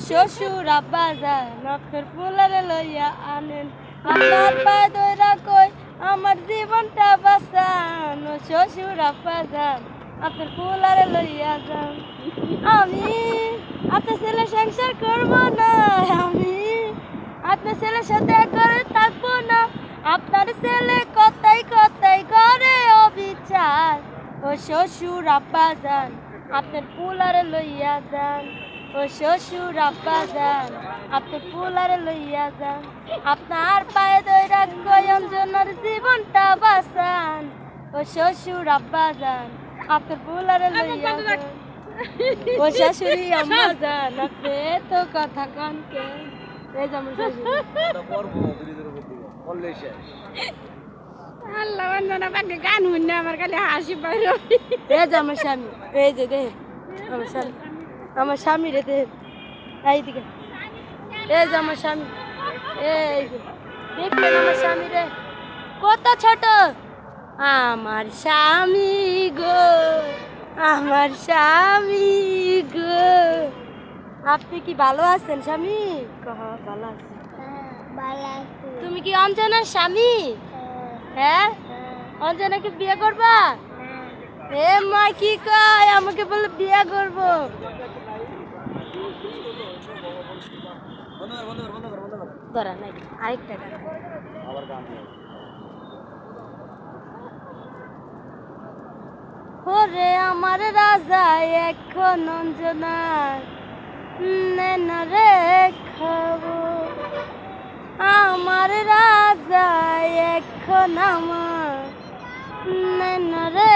শ্বশুর আব্বা যান আপনার পোলারে লইয়া আনেন আপনার পায়ে দইরা কই আমার জীবনটা বাঁচান ও শ্বশুর আব্বা যান আপনার পোলারে লইয়া যান আমি আপনার ছেলে সংসার করব না আমি আপনার ছেলের সাথে করে থাকব না আপনার ছেলে কথাই কথাই করে অবিচার ও শ্বশুর আব্বা যান আপনার পোলারে লইয়া যান ও শ্বশুর আব্বা যান আপনার পোলারে লইয়া যান আপনার পায়ে দইরা জীবনটা বাঁচান। ও শ্বশুর আব্বা যান আপনার পোলারে লইয়া যান ও শাশুড়ি আম্মা যান আপনি এত কথা এই যে আমার শাশুড়ি। আল্লাহ বন্দনা পাকে গান শুনে আমার খালি হাসি বাইর এই যে আমার স্বামী এই যে দেখ আমার স্বামী। আমার স্বামী রে দেখ এইদিকে এই যে আমার স্বামী। এই যে। দেখছেন আমার স্বামী রে? কত ছোট। আমার স্বামী গো আমার স্বামী গো। আপনি কি ভালো আছেন স্বামী? কহ ভালো আছি। তুমি কি অঞ্জনার স্বামী? হ্যাঁ? অঞ্জনাকে বিয়ে করবা? এ মা কি কয়? আমাকে বলে বিয়ে করব। ধরা নাই আরেকটা গান ওরে আমার রাজা এখন অঞ্জনার নেন রে খাব। আমার রাজা এখন আমার রে